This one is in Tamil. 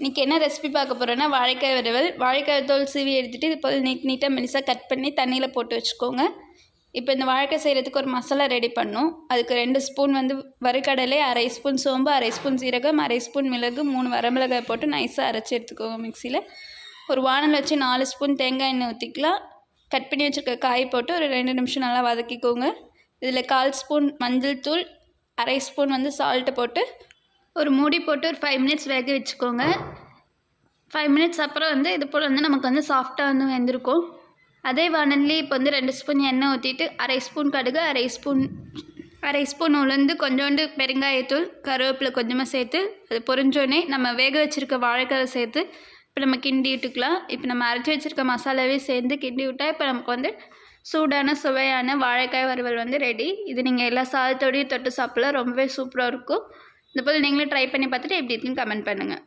இன்றைக்கி என்ன ரெசிபி பார்க்க போகிறோன்னா வாழைக்காய் வறுவல். வாழைக்காய் தோல் சீவி எடுத்துகிட்டு இது போல் நீட் நீட்டாக மெலிசாக கட் பண்ணி தண்ணியில் போட்டு வச்சுக்கோங்க. இப்போ இந்த வாழைக்காய் செய்கிறதுக்கு ஒரு மசாலா ரெடி பண்ணும். அதுக்கு ரெண்டு ஸ்பூன் வந்து வறுக்கடலை அரை ஸ்பூன் சோம்பு அரை ஸ்பூன் சீரகம் அரை ஸ்பூன் மிளகு மூணு வரமிளகாய் போட்டு நைஸாக அரைச்சி எடுத்துக்கோங்க மிக்சியில் ஒரு வானல் வச்சு நாலு ஸ்பூன் தேங்காய் எண்ணெய் ஊற்றிக்கலாம் கட் பண்ணி வச்சுருக்க காய் போட்டு ஒரு ரெண்டு நிமிஷம் நல்லா வதக்கிக்கோங்க. இதில் கால் ஸ்பூன் மஞ்சள் தூள் அரை ஸ்பூன் வந்து சால்ட்டு போட்டு ஒரு மூடி போட்டு ஒரு ஃபைவ் மினிட்ஸ் வேக வச்சுக்கோங்க. ஃபைவ் மினிட்ஸ் அப்புறம் வந்து இது போல் வந்து நமக்கு வந்து சாஃப்டாக வந்து வெந்திருக்கும். அதே வானல்லே இப்போ வந்து ரெண்டு ஸ்பூன் எண்ணெய் ஊற்றிட்டு அரை ஸ்பூன் கடுகு அரை ஸ்பூன் அரை ஸ்பூன் உளுந்து கொஞ்சோண்டு பெருங்காயத்தூள் கருவேப்பிலை கொஞ்சமாக சேர்த்து அது பொறிஞ்சோடனே நம்ம வேக வச்சுருக்க வாழைக்காவை சேர்த்து இப்போ நம்ம கிண்டி விட்டுக்கலாம். இப்போ நம்ம அரைச்சி வச்சுருக்க மசாலாவே சேர்ந்து கிண்டி விட்டால் இப்போ நமக்கு வந்து சூடான சுவையான வாழைக்காய் வறுவல் வந்து ரெடி இது நீங்கள் எல்லா சாதத்தோடையும் தொட்டு சாப்பிடலாம். ரொம்பவே சூப்பராக இருக்கும். இந்த போல் நீங்களும் ட்ரை பண்ணி பார்த்துட்டு எப்படி இருக்குன்னு கமெண்ட் பண்ணுங்கள்